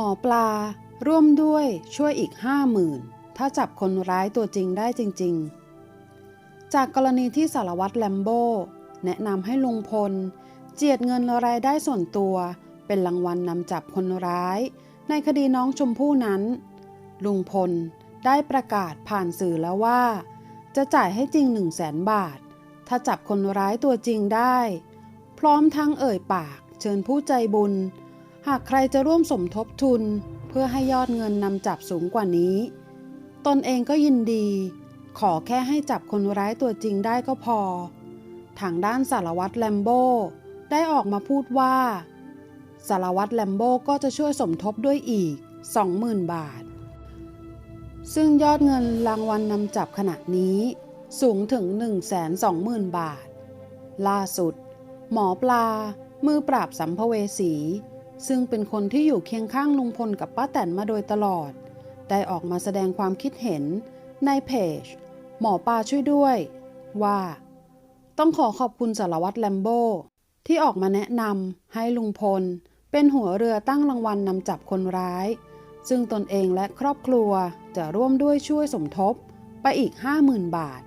หมอปลา ร่วมด้วยช่วยอีกห้าหมื่นถ้าจับคนร้ายตัวจริงได้จริง ๆ จากกรณีที่สารวัตรแลมโบ้แนะนำให้ลุงพล เจียดเงินรายได้ส่วนตัว เป็นรางวัลนำจับคนร้าย ในคดีน้องชมพู่นั้น ลุงพลได้ประกาศผ่านสื่อแล้วว่า จะจ่ายให้จริง1 0 0 0 0แสนบาท ถ้าจับคนร้ายตัวจริงได้ พร้อมทั้งเอ่ยปากเชิญผู้ใจบุญ หากใครจะร่วมสมทบทุน เพื่อให้ยอดเงินนำจับสูงกว่านี้ ตนเองก็ยินดี ขอแค่ให้จับคนร้ายตัวจริงได้ก็พอ ทางด้านสารวัตรแลมโบ้ได้ออกมาพูดว่า สารวัตรแลมโบ้ก็จะช่วยสมทบด้วยอีก 20,000 บาท ซึ่งยอดเงินรางวัลนนำจับขณะนี้สูงถึง 120,000 บาท ล่าสุด หมอปลา มือปราบสัมภเวสี ซึ่งเป็นคนที่อยู่เคียงข้างลุงพลกับป้าแตนมาโดยตลอด ได้ออกมาแสดงความคิดเห็นในเพจ หมอปลาช่วยด้วย ว่า ต้องขอขอบคุณสารวัตรแลมโบ้ที่ออกมาแนะนำให้ลุงพล เป็นหัวเรือตั้งรางวัลนำจับคนร้าย ซึ่งตนเองและครอบครัวจะร่วมด้วยช่วยสมทบไปอีก 50,000 บาท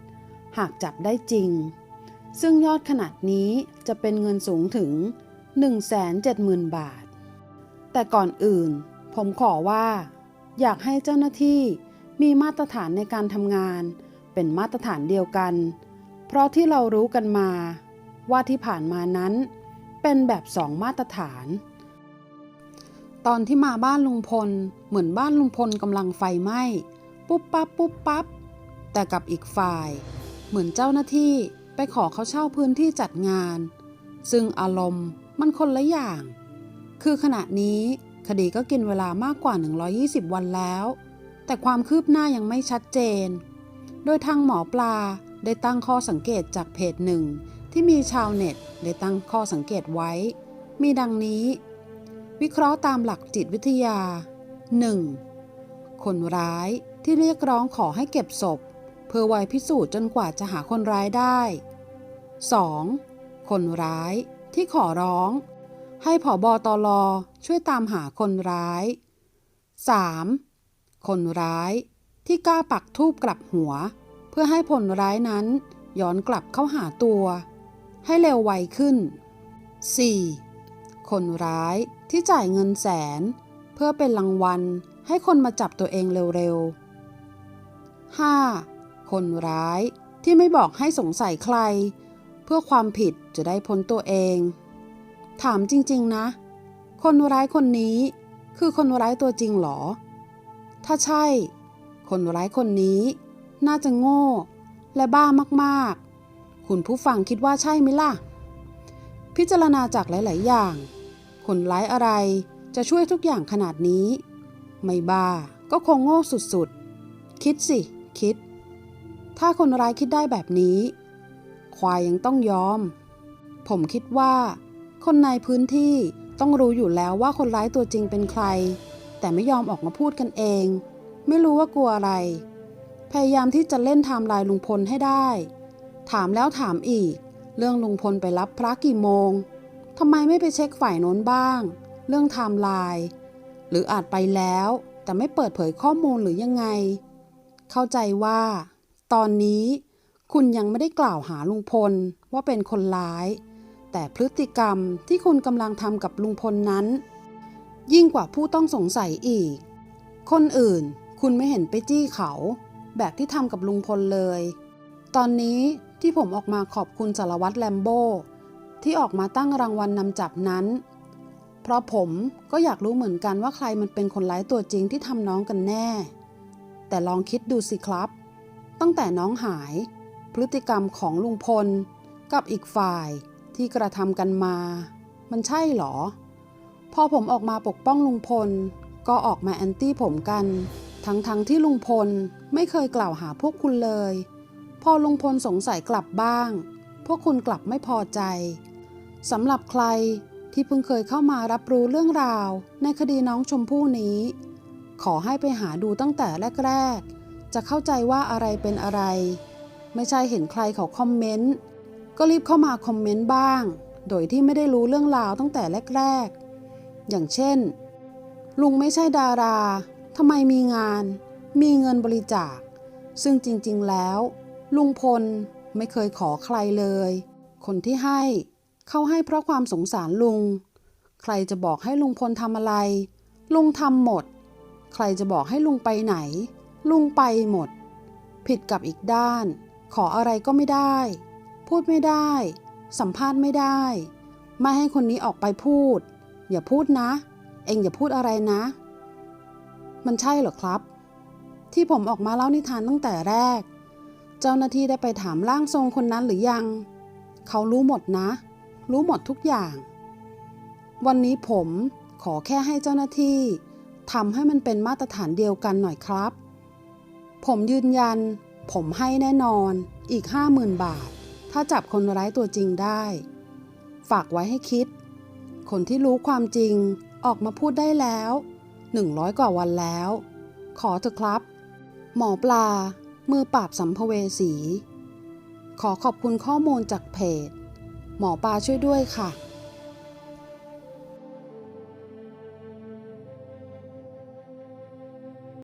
หากจับได้จริง ซึ่งยอดขนาดนี้จะเป็นเงินสูงถึง 170,000 บาท แต่ก่อนอื่น ผมขอว่า อยากให้เจ้าหน้าที่มีมาตรฐานในการทำงาน เป็นมาตรฐานเดียวกัน เพราะที่เรารู้กันมา ว่าที่ผ่านมานั้น เป็นแบบสองมาตรฐาน ตอนที่มาบ้านลุงพล เหมือนบ้านลุงพลกำลังไฟไหม้ปุ๊บปั๊บปุ๊บปั๊บแต่กับอีกฝ่าย เหมือนเจ้าหน้าที่ไปขอเขาเช่าพื้นที่จัดงาน ซึ่งอารมณ์มันคนละอย่าง คือขณะนี้คดีก็กินเวลามากกว่า 120 วันแล้ว แต่ความคืบหน้ายังไม่ชัดเจน โดยทางหมอปลาได้ตั้งข้อสังเกตจากเพจหนึ่ง ที่มีชาวเน็ตได้ตั้งข้อสังเกตไว้ มีดังนี้ วิเคราะห์ตามหลักจิตวิทยา 1. คนร้ายที่เรียกร้องขอให้เก็บศพ เพื่อไว้พิสูจน์จนกว่าจะหาคนร้ายได้ 2. คนร้ายที่ขอร้อง ให้ผอบอตอลอช่วยตามหาคนร้าย 3. คนร้ายที่กล้าปักทูบกลับหัว เพื่อให้ผลร้ายนั้นย้อนกลับเข้าหาตัว ให้เร็วไวขึ้น 4. คนร้ายที่จ่ายเงินแสน เพื่อเป็นรางวัลให้คนมาจับตัวเองเร็วๆ 5. คนร้ายที่ไม่บอกให้สงสัยใคร เพื่อความผิดจะได้พ้นตัวเอง ถามจริง ๆ นะ คนร้ายคนนี้ คือคนร้ายตัวจริงหรอ ถ้าใช่ คนร้ายคนนี้ น่าจะโง่ และบ้ามากๆ คุณผู้ฟังคิดว่าใช่ไหมล่ะ พิจารณาจากหลาย ๆ อย่าง คนร้ายอะไรจะช่วยทุกอย่างขนาดนี้ ไม่บ้าก็คงโง่สุด ๆ คิดสิ คิด ถ้าคนร้ายคิดได้แบบนี้ ควายยังต้องยอม ผมคิดว่า คนในพื้นที่ต้องรู้อยู่แล้วว่าคนร้ายตัวจริงเป็นใคร แต่ไม่ยอมออกมาพูดกันเอง ไม่รู้ว่ากลัวอะไร พยายามที่จะเล่นไทม์ไลน์ลุงพลให้ได้ ถามแล้วถามอีก เรื่องลุงพลไปรับพระกี่โมงทำไมไม่ไปเช็คฝ่ายโน้นบ้าง เรื่องไทม์ไลน์หรืออาจไปแล้ว แต่ไม่เปิดเผยข้อมูลหรือยังไง เข้าใจว่า ตอนนี้คุณยังไม่ได้กล่าวหาลุงพลว่าเป็นคนร้าย แต่พฤติกรรมที่คุณกำลังทำกับลุงพลนั้น ยิ่งกว่าผู้ต้องสงสัยอีก คนอื่นคุณไม่เห็นไปจี้เขา แบบที่ทำกับลุงพลเลย ตอนนี้ที่ผมออกมาขอบคุณสารวัตรแลมโบ้ที่ออกมาตั้งรางวัลนนำจับนั้น เพราะผมก็อยากรู้เหมือนกันว่าใครมันเป็นคนร้ายตัวจริงที่ทำน้องกันแน่ แต่ลองคิดดูสิครับ ตั้งแต่น้องหาย พฤติกรรมของลุงพล กับอีกฝ่าย ที่กระทำกันมา มันใช่หรอ พอผมออกมาปกป้องลุงพล ก็ออกมาแอนตี้ผมกัน ทั้งๆทที่ลุงพลไม่เคยกล่าวหาพวกคุณเลย พอลุงพลสงสัยกลับบ้าง พวกคุณกลับไม่พอใจสำหรับใครที่เพิ่งเคยเข้ามารับรู้เรื่องราว ในคดีน้องชมพู่นี้ ขอให้ไปหาดูตั้งแต่แรก ๆ จะเข้าใจว่าอะไรเป็นอะไร ไม่ใช่เห็นใครเขาคอมเมนต์ ก็รีบเข้ามาคอมเมนต์บ้าง โดยที่ไม่ได้รู้เรื่องราวตั้งแต่แรก ๆ อย่างเช่น ลุงไม่ใช่ดาราทำไมมีงาน มีเงินบริจาค ซึ่งจริงๆแล้ว ลุงพลไม่เคยขอใครเลย คนที่ให้เขาให้เพราะความสงสารลุง ใครจะบอกให้ลุงพลทำอะไร ลุงทำหมด ใครจะบอกให้ลุงไปไหน ลุงไปหมด ผิดกับอีกด้าน ขออะไรก็ไม่ได้ พูดไม่ได้ สัมภาษณ์ไม่ได้ ไม่ให้คนนี้ออกไปพูด อย่าพูดนะ เองอย่าพูดอะไรนะ มันใช่เหรอครับ ที่ผมออกมาเล่านิทานตั้งแต่แรก เจ้าหน้าที่ได้ไปถามร่างทรงคนนั้นหรือยัง เขารู้หมดนะ รู้หมดทุกอย่าง วันนี้ผมขอแค่ให้เจ้าหน้าที่ทำให้มันเป็นมาตรฐานเดียวกันหน่อยครับ ผมยืนยัน ผมให้แน่นอนอีก 50,000 บาท ถ้าจับคนร้ายตัวจริงได้ ฝากไว้ให้คิด คนที่รู้ความจริงออกมาพูดได้แล้ว100กว่าวันแล้ว ขอเถอะครับ หมอปลา มือปราบสัมภเวสี ขอขอบคุณข้อมูลจากเพจ หมอปลาช่วยด้วยค่ะ